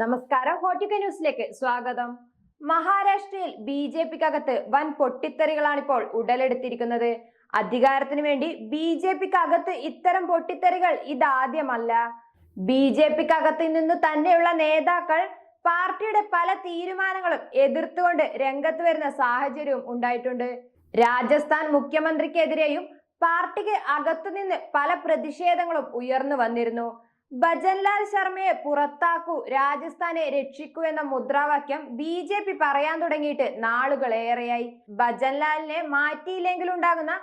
നമസ്കാരം. ഹോട്ടിക്ക ന്യൂസിലേക്ക് സ്വാഗതം. മഹാരാഷ്ട്രയിൽ ബി ജെ പിക്കകത്ത് വൻ പൊട്ടിത്തെറികളാണിപ്പോൾ ഉടലെടുത്തിരിക്കുന്നത്. അധികാരത്തിന് വേണ്ടി ബി ജെ പിക്കകത്ത് ഇത്തരം പൊട്ടിത്തെറികൾ ഇതാദ്യമല്ല. ബി ജെ പിക്കകത്ത് നിന്ന് തന്നെയുള്ള നേതാക്കൾ പാർട്ടിയുടെ പല തീരുമാനങ്ങളും എതിർത്തുകൊണ്ട് രംഗത്ത് വരുന്ന സാഹചര്യവും ഉണ്ടായിട്ടുണ്ട്. രാജസ്ഥാൻ മുഖ്യമന്ത്രിക്കെതിരെയും പാർട്ടിക്ക് അകത്തുനിന്ന് പല പ്രതിഷേധങ്ങളും ഉയർന്നു വന്നിരുന്നു. ഭജൻലാൽ ശർമ്മയെ പുറത്താക്കൂ രാജസ്ഥാനെ രക്ഷിക്കൂ എന്ന മുദ്രാവാക്യം ബി ജെ പി പറയാൻ തുടങ്ങിയിട്ട് നാളുകളേറെയായി. ഭജൻലാലിനെ മാറ്റിയില്ലെങ്കിലുണ്ടാകുന്ന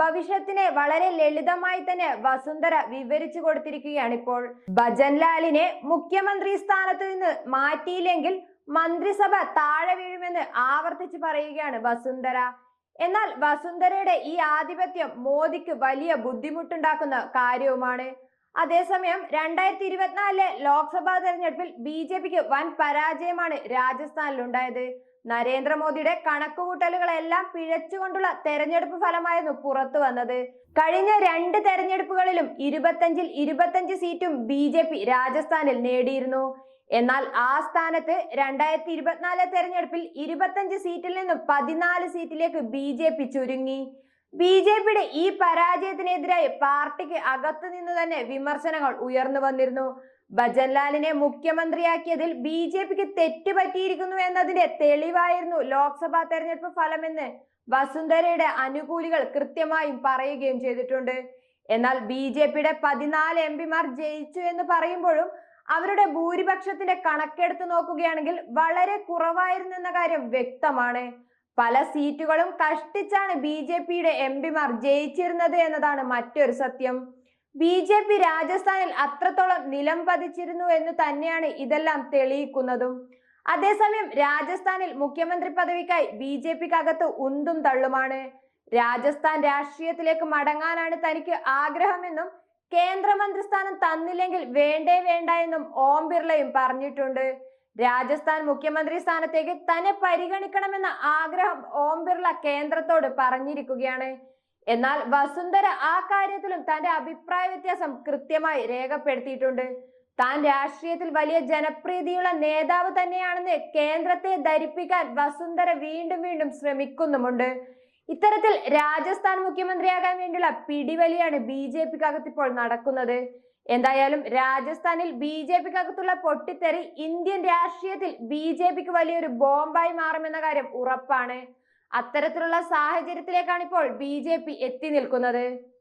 ഭവിഷ്യത്തിനെ വളരെ ലളിതമായി തന്നെ വസുന്ധര വിവരിച്ചു കൊടുത്തിരിക്കുകയാണ് ഇപ്പോൾ. ഭജൻലാലിനെ മുഖ്യമന്ത്രി സ്ഥാനത്ത് നിന്ന് മാറ്റിയില്ലെങ്കിൽ മന്ത്രിസഭ താഴെ വീഴുമെന്ന് ആവർത്തിച്ച് പറയുകയാണ് വസുന്ധര. എന്നാൽ വസുന്ധരയുടെ ഈ ആധിപത്യം മോദിക്ക് വലിയ ബുദ്ധിമുട്ടുണ്ടാക്കുന്ന കാര്യവുമാണ്. അതേസമയം രണ്ടായിരത്തി ഇരുപത്തിനാലിലെ ലോക്സഭാ തെരഞ്ഞെടുപ്പിൽ ബി ജെ പിക്ക് വൻ പരാജയമാണ് രാജസ്ഥാനിൽ ഉണ്ടായത് നരേന്ദ്രമോദിയുടെ കണക്കുകൂട്ടലുകളെല്ലാം പിഴച്ചുകൊണ്ടുള്ള തെരഞ്ഞെടുപ്പ് ഫലമായിരുന്നു പുറത്തു വന്നത്. കഴിഞ്ഞ രണ്ട് തെരഞ്ഞെടുപ്പുകളിലും ഇരുപത്തഞ്ചിൽ ഇരുപത്തഞ്ച് സീറ്റും ബി ജെ പി രാജസ്ഥാനിൽ നേടിയിരുന്നു. എന്നാൽ ആ സ്ഥാനത്ത് രണ്ടായിരത്തി ഇരുപത്തിനാല് തെരഞ്ഞെടുപ്പിൽ ഇരുപത്തഞ്ച് സീറ്റിൽ നിന്നും പതിനാല് സീറ്റിലേക്ക് ബി ചുരുങ്ങി. ബി ജെ പിയുടെ ഈ പരാജയത്തിനെതിരായി പാർട്ടിക്ക് അകത്തു നിന്ന് തന്നെ വിമർശനങ്ങൾ ഉയർന്നു വന്നിരുന്നു. ഭജൻലാലിനെ മുഖ്യമന്ത്രിയാക്കിയതിൽ ബി ജെ പിക്ക് തെറ്റ് പറ്റിയിരിക്കുന്നു എന്നതിന്റെ തെളിവായിരുന്നു ലോക്സഭാ തെരഞ്ഞെടുപ്പ് ഫലമെന്ന് വസുന്ധരയുടെ അനുകൂലികൾ കൃത്യമായും പറയുകയും ചെയ്തിട്ടുണ്ട്. എന്നാൽ ബി ജെ പിയുടെ പതിനാല് എം പിമാർ ജയിച്ചു എന്ന് പറയുമ്പോഴും അവരുടെ ഭൂരിപക്ഷത്തിന്റെ കണക്കെടുത്ത് നോക്കുകയാണെങ്കിൽ വളരെ കുറവായിരുന്നു എന്ന കാര്യം വ്യക്തമാണ്. പല സീറ്റുകളും കഷ്ടിച്ചാണ് ബി ജെ പിയുടെ എം പിമാർ ജയിച്ചിരുന്നത് എന്നതാണ് മറ്റൊരു സത്യം. ബി ജെ പി രാജസ്ഥാനിൽ അത്രത്തോളം നിലം പതിച്ചിരുന്നു എന്ന് തന്നെയാണ് ഇതെല്ലാം തെളിയിക്കുന്നതും. അതേസമയം രാജസ്ഥാനിൽ മുഖ്യമന്ത്രി പദവിക്കായി ബി ജെ പിക്കകത്ത് ഉന്തും തള്ളുമാണ്. രാജസ്ഥാൻ രാഷ്ട്രീയത്തിലേക്ക് മടങ്ങാനാണ് തനിക്ക് ആഗ്രഹമെന്നും കേന്ദ്രമന്ത്രി സ്ഥാനം തന്നില്ലെങ്കിൽ വേണ്ടേ വേണ്ട എന്നും ഓം ബിർളയും പറഞ്ഞിട്ടുണ്ട്. രാജസ്ഥാൻ മുഖ്യമന്ത്രി സ്ഥാനത്തേക്ക് തന്നെ പരിഗണിക്കണമെന്ന ആഗ്രഹം ഓം ബിർള കേന്ദ്രത്തോട് പറഞ്ഞിരിക്കുകയാണ്. എന്നാൽ വസുന്ധര ആ കാര്യത്തിലും തന്റെ അഭിപ്രായ വ്യത്യാസം കൃത്യമായി രേഖപ്പെടുത്തിയിട്ടുണ്ട്. താൻ രാഷ്ട്രീയത്തിൽ വലിയ ജനപ്രീതിയുള്ള നേതാവ് തന്നെയാണെന്ന് കേന്ദ്രത്തെ ധരിപ്പിക്കാൻ വസുന്ധര വീണ്ടും വീണ്ടും ശ്രമിക്കുന്നുമുണ്ട്. ഇത്തരത്തിൽ രാജസ്ഥാൻ മുഖ്യമന്ത്രിയാകാൻ വേണ്ടിയുള്ള പിടിവലിയാണ് ബി ജെ പിക്കകത്ത് ഇപ്പോൾ നടക്കുന്നത്. എന്തായാലും രാജസ്ഥാനിൽ ബി ജെ പിക്കകത്തുള്ള പൊട്ടിത്തെറി ഇന്ത്യൻ രാഷ്ട്രീയത്തിൽ ബി ജെ പിക്ക് വലിയൊരു ബോംബായി മാറുമെന്ന കാര്യം ഉറപ്പാണ്. അത്തരത്തിലുള്ള സാഹചര്യത്തിലേക്കാണ് ഇപ്പോൾ ബി ജെ പി എത്തി നിൽക്കുന്നത്.